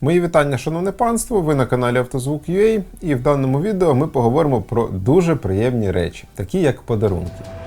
Мої вітання, шановне панство. Ви на каналі Автозвук.ua і в даному відео ми поговоримо про дуже приємні речі, такі як подарунки.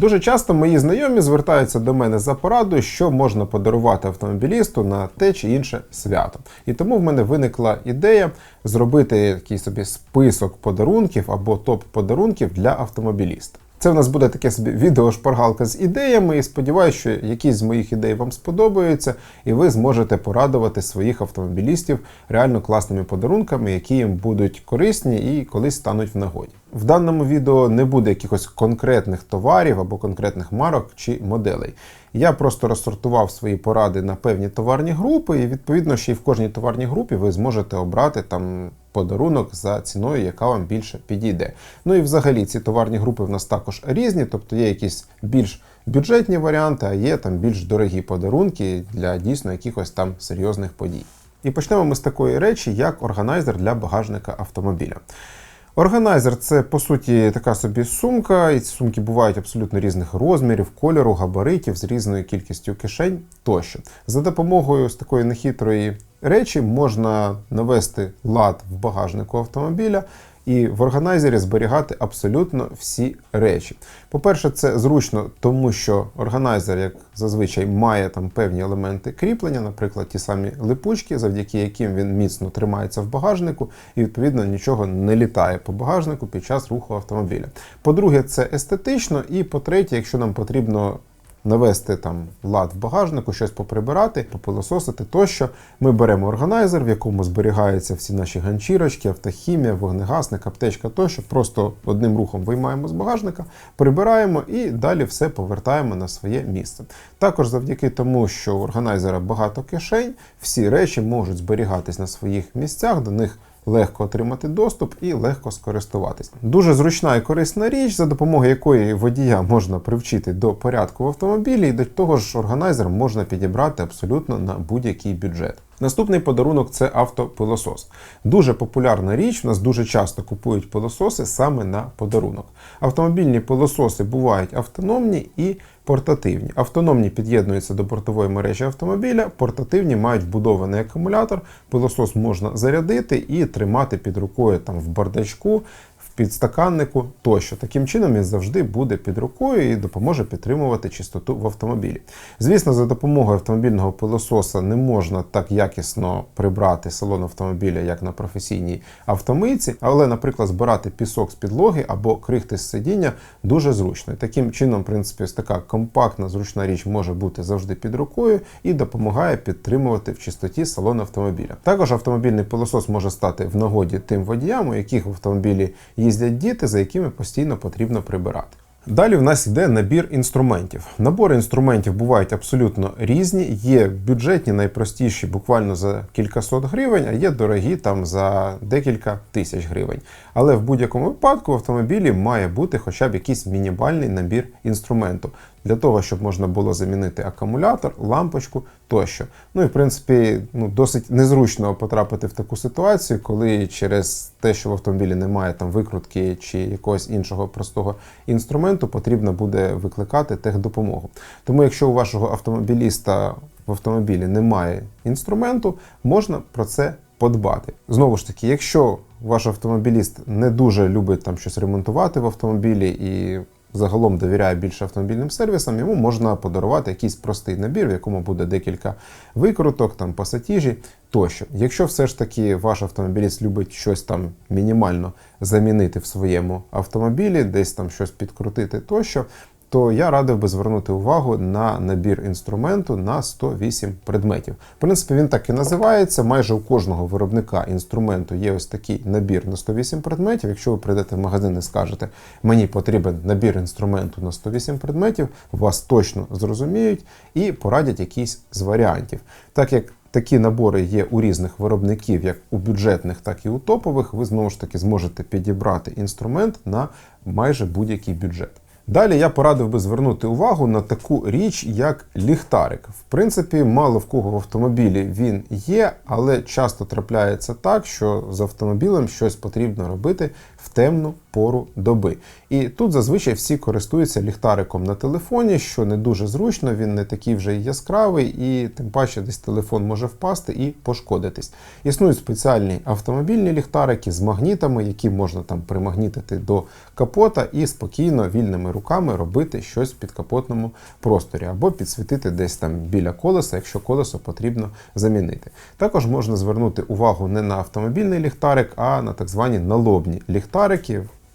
Дуже часто мої знайомі звертаються до мене за порадою, що можна подарувати автомобілісту на те чи інше свято. І тому в мене виникла ідея зробити який собі список подарунків або топ-подарунків для автомобіліста. Це в нас буде таке собі відеошпаргалка з ідеями, і сподіваюся, що якісь з моїх ідей вам сподобаються, і ви зможете порадувати своїх автомобілістів реально класними подарунками, які їм будуть корисні і колись стануть в нагоді. В даному відео не буде якихось конкретних товарів або конкретних марок чи моделей. Я просто розсортував свої поради на певні товарні групи, і відповідно ще й в кожній товарній групі ви зможете обрати там подарунок за ціною, яка вам більше підійде. Ну і взагалі ці товарні групи в нас також різні, тобто є якісь більш бюджетні варіанти, а є там більш дорогі подарунки для дійсно якихось там серйозних подій. І почнемо ми з такої речі, як органайзер для багажника автомобіля. Органайзер це по суті така собі сумка, і ці сумки бувають абсолютно різних розмірів, кольору, габаритів з різною кількістю кишень тощо. За допомогою з такої нехитрої речі можна навести лад в багажнику автомобіля. І в органайзері зберігати абсолютно всі речі. По-перше, це зручно, тому що органайзер, як зазвичай, має там певні елементи кріплення, наприклад, ті самі липучки, завдяки яким він міцно тримається в багажнику, і відповідно нічого не літає по багажнику під час руху автомобіля. По-друге, це естетично, і по-третє, якщо нам потрібно навести там лад в багажнику, щось поприбирати, попилососити тощо. Ми беремо органайзер, в якому зберігаються всі наші ганчірочки, автохімія, вогнегасник, аптечка тощо. Просто одним рухом виймаємо з багажника, прибираємо і далі все повертаємо на своє місце. Також завдяки тому, що у органайзера багато кишень, всі речі можуть зберігатись на своїх місцях, до них легко отримати доступ і легко скористуватись. Дуже зручна і корисна річ, за допомогою якої водія можна привчити до порядку в автомобілі, і до того ж органайзер можна підібрати абсолютно на будь-який бюджет. Наступний подарунок це автопилосос. Дуже популярна річ. У нас дуже часто купують пилососи саме на подарунок. Автомобільні пилососи бувають автономні і портативні. Автономні під'єднуються до бортової мережі автомобіля, портативні мають вбудований акумулятор, пилосос можна зарядити і тримати під рукою там в бардачку. Підстаканнику тощо. Таким чином він завжди буде під рукою і допоможе підтримувати чистоту в автомобілі. Звісно, за допомогою автомобільного пилососа не можна так якісно прибрати салон автомобіля, як на професійній автомийці, але, наприклад, збирати пісок з підлоги або крихти з сидіння дуже зручно. Таким чином, в принципі, ось така компактна, зручна річ може бути завжди під рукою і допомагає підтримувати в чистоті салон автомобіля. Також автомобільний пилосос може стати в нагоді тим водіям, у яких в автомобілі їздять діти, за якими постійно потрібно прибирати. Далі в нас йде набір інструментів. Набори інструментів бувають абсолютно різні. Є бюджетні, найпростіші, буквально за кількасот гривень, а є дорогі там за декілька тисяч гривень. Але в будь-якому випадку в автомобілі має бути хоча б якийсь мінімальний набір інструменту для того, щоб можна було замінити акумулятор, лампочку тощо. Ну і в принципі, ну досить незручно потрапити в таку ситуацію, коли через те, що в автомобілі немає там викрутки чи якогось іншого простого інструменту, потрібно буде викликати техдопомогу. Тому, якщо у вашого автомобіліста в автомобілі немає інструменту, можна про це подбати. Знову ж таки, якщо ваш автомобіліст не дуже любить там щось ремонтувати в автомобілі і загалом довіряє більше автомобільним сервісам, йому можна подарувати якийсь простий набір, в якому буде декілька викруток, там пасатіжі тощо. Якщо все ж таки ваш автомобіліст любить щось там мінімально замінити в своєму автомобілі, десь там щось підкрутити тощо, то я радив би звернути увагу на набір інструменту на 108 предметів. В принципі, він так і називається. Майже у кожного виробника інструменту є ось такий набір на 108 предметів. Якщо ви прийдете в магазин і скажете, мені потрібен набір інструменту на 108 предметів, вас точно зрозуміють і порадять якийсь з варіантів. Так як Такі набори є у різних виробників, як у бюджетних, так і у топових. Ви знову ж таки зможете підібрати інструмент на майже будь-який бюджет. Далі я порадив би звернути увагу на таку річ, як ліхтарик. В принципі, мало в кого в автомобілі він є, але часто трапляється так, що з автомобілем щось потрібно робити в темну пору доби. І тут зазвичай всі користуються ліхтариком на телефоні, що не дуже зручно, він не такий вже яскравий, і тим паче десь телефон може впасти і пошкодитись. Існують спеціальні автомобільні ліхтарики з магнітами, які можна там примагнітити до капота і спокійно вільними руками робити щось в підкапотному просторі, або підсвітити десь там біля колеса, якщо колесо потрібно замінити. Також можна звернути увагу не на автомобільний ліхтарик, а на так звані налобні ліхтарики.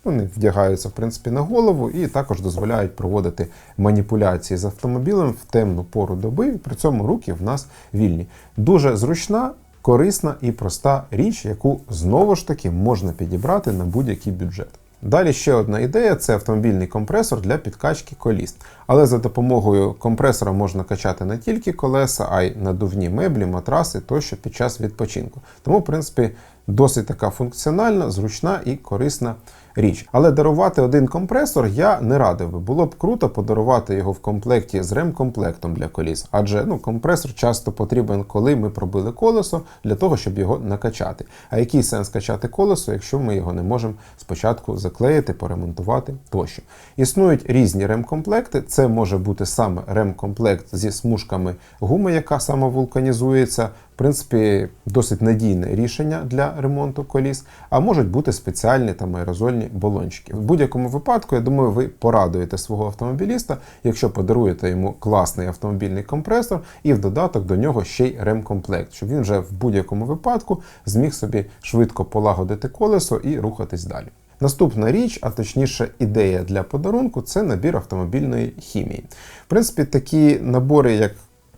Вони вдягаються в принципі на голову і також дозволяють проводити маніпуляції з автомобілем в темну пору доби. При цьому руки в нас вільні. Дуже зручна, корисна і проста річ, яку знову ж таки можна підібрати на будь-який бюджет. Далі ще одна ідея це автомобільний компресор для підкачки коліс. Але за допомогою компресора можна качати не тільки колеса, а й надувні меблі, матраси тощо під час відпочинку. Тому, в принципі, досить така функціональна, зручна і корисна річ. Але дарувати один компресор я не радив би. Було б круто подарувати його в комплекті з ремкомплектом для коліс, адже ну, компресор часто потрібен, коли ми пробили колесо, для того, щоб його накачати. А який сенс качати колесо, якщо ми його не можемо спочатку заклеїти, поремонтувати тощо. Існують різні ремкомплекти. Це може бути саме ремкомплект зі смужками гуми, яка самовулканізується. В принципі, досить надійне рішення для ремонту коліс, а можуть бути спеціальні там аерозольні балончики. В будь-якому випадку, я думаю, ви порадуєте свого автомобіліста, якщо подаруєте йому класний автомобільний компресор, і в додаток до нього ще й ремкомплект, щоб він вже в будь-якому випадку зміг собі швидко полагодити колесо і рухатись далі. Наступна річ, а точніше ідея для подарунку, це набір автомобільної хімії. В принципі, такі набори, як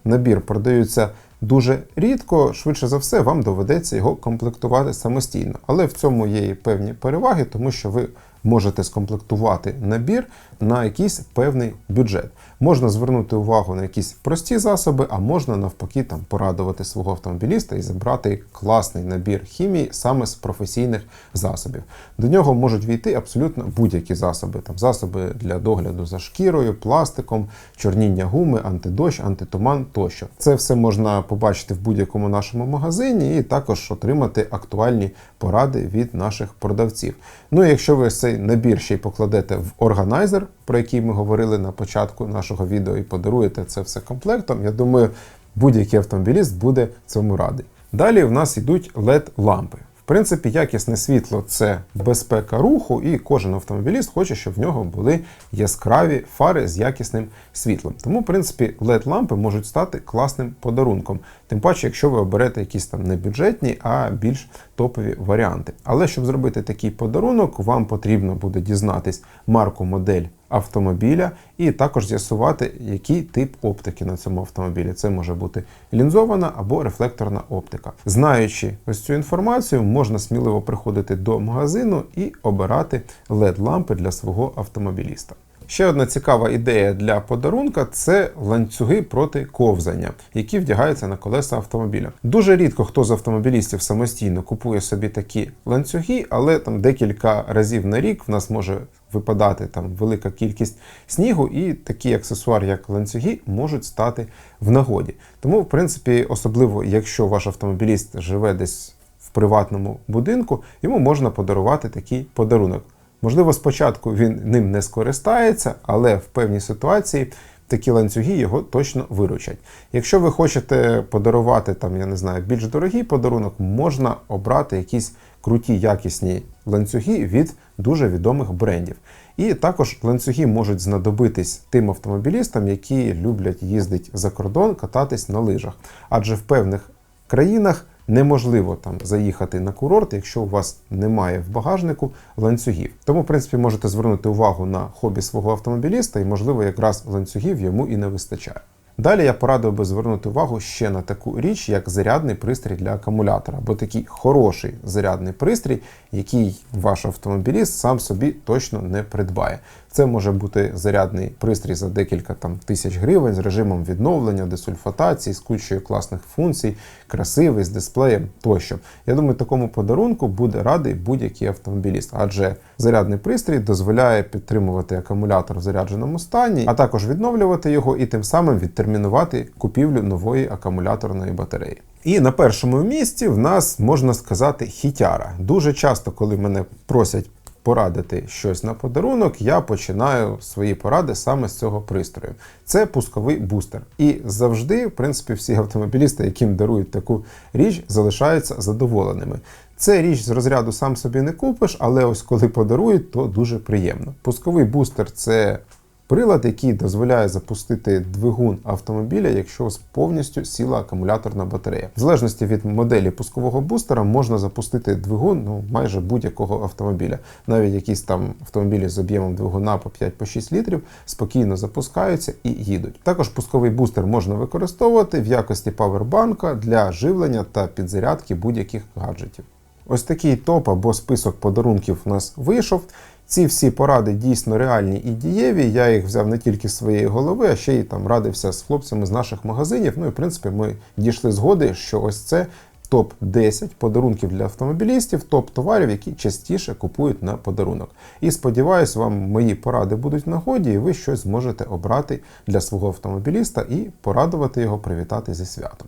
набір, продаються дуже рідко, швидше за все, вам доведеться його комплектувати самостійно. Але в цьому є і певні переваги, тому що ви можете скомплектувати набір на якийсь певний бюджет. Можна звернути увагу на якісь прості засоби, а можна навпаки там порадувати свого автомобіліста і забрати класний набір хімії саме з професійних засобів. До нього можуть війти абсолютно будь-які засоби, там засоби для догляду за шкірою, пластиком, чорніння гуми, антидощ, антитуман тощо. Це все можна побачити в будь-якому нашому магазині і також отримати актуальні поради від наших продавців. Ну і якщо ви цей набір ще й покладете в органайзер, про який ми говорили на початку нашого відео, і подаруєте це все комплектом, я думаю, будь-який автомобіліст буде цьому радий. Далі в нас йдуть LED-лампи. Принципі, якісне світло це безпека руху, і кожен автомобіліст хоче, щоб в нього були яскраві фари з якісним світлом. Тому, в принципі, LED-лампи можуть стати класним подарунком. Тим паче, якщо ви оберете якісь там не бюджетні, а більш топові варіанти. Але щоб зробити такий подарунок, вам потрібно буде дізнатись марку модель автомобіля і також з'ясувати, який тип оптики на цьому автомобілі. Це може бути лінзована або рефлекторна оптика. Знаючи ось цю інформацію, можна сміливо приходити до магазину і обирати LED-лампи для свого автомобіліста. Ще одна цікава ідея для подарунка це ланцюги проти ковзання, які вдягаються на колеса автомобіля. Дуже рідко хто з автомобілістів самостійно купує собі такі ланцюги, але там декілька разів на рік в нас може випадати там велика кількість снігу, і такі аксесуари, як ланцюги, можуть стати в нагоді. Тому, в принципі, особливо якщо ваш автомобіліст живе десь в приватному будинку, йому можна подарувати такий подарунок. Можливо, спочатку він ним не скористається, але в певній ситуації такі ланцюги його точно виручать. Якщо ви хочете подарувати там, я не знаю, більш дорогий подарунок, можна обрати якісь круті якісні ланцюги від дуже відомих брендів. І також ланцюги можуть знадобитись тим автомобілістам, які люблять їздити за кордон, кататись на лижах. Адже в певних країнах неможливо там заїхати на курорт, якщо у вас немає в багажнику ланцюгів. Тому, в принципі, можете звернути увагу на хобі свого автомобіліста, і, можливо, якраз ланцюгів йому і не вистачає. Далі я порадив би звернути увагу ще на таку річ, як зарядний пристрій для акумулятора, або такий хороший зарядний пристрій, який ваш автомобіліст сам собі точно не придбає. Це може бути зарядний пристрій за декілька там тисяч гривень з режимом відновлення, десульфатації, з кучою класних функцій, красивий з дисплеєм тощо. Я думаю, такому подарунку буде радий будь-який автомобіліст, адже зарядний пристрій дозволяє підтримувати акумулятор в зарядженому стані, а також відновлювати його і тим самим відтермінувати купівлю нової акумуляторної батареї. І на першому місці в нас можна сказати хітяра. Дуже часто, коли мене просять порадити щось на подарунок, я починаю свої поради саме з цього пристрою. Це пусковий бустер. І завжди, в принципі, всі автомобілісти, яким дарують таку річ, залишаються задоволеними. Це річ з розряду сам собі не купиш, але ось коли подарують, то дуже приємно. Пусковий бустер це Прилад, який дозволяє запустити двигун автомобіля, якщо ось повністю сіла акумуляторна батарея. В залежності від моделі пускового бустера можна запустити двигун ну, майже будь-якого автомобіля. Навіть якісь там автомобілі з об'ємом двигуна по 5-6 літрів спокійно запускаються і їдуть. Також пусковий бустер можна використовувати в якості павербанка для живлення та підзарядки будь-яких гаджетів. Ось такий топ або список подарунків у нас вийшов. Ці всі поради дійсно реальні і дієві. Я їх взяв не тільки з своєї голови, а ще й там радився з хлопцями з наших магазинів. Ну і в принципі ми дійшли згоди, що ось це топ 10 подарунків для автомобілістів, топ товарів, які частіше купують на подарунок. І сподіваюсь, вам мої поради будуть нагоді, і ви щось зможете обрати для свого автомобіліста і порадувати його привітати зі святом.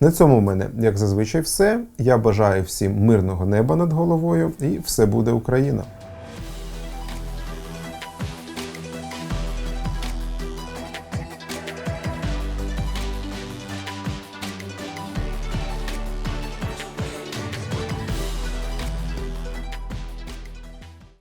На цьому в мене, як зазвичай, все. Я бажаю всім мирного неба над головою, і все буде Україна!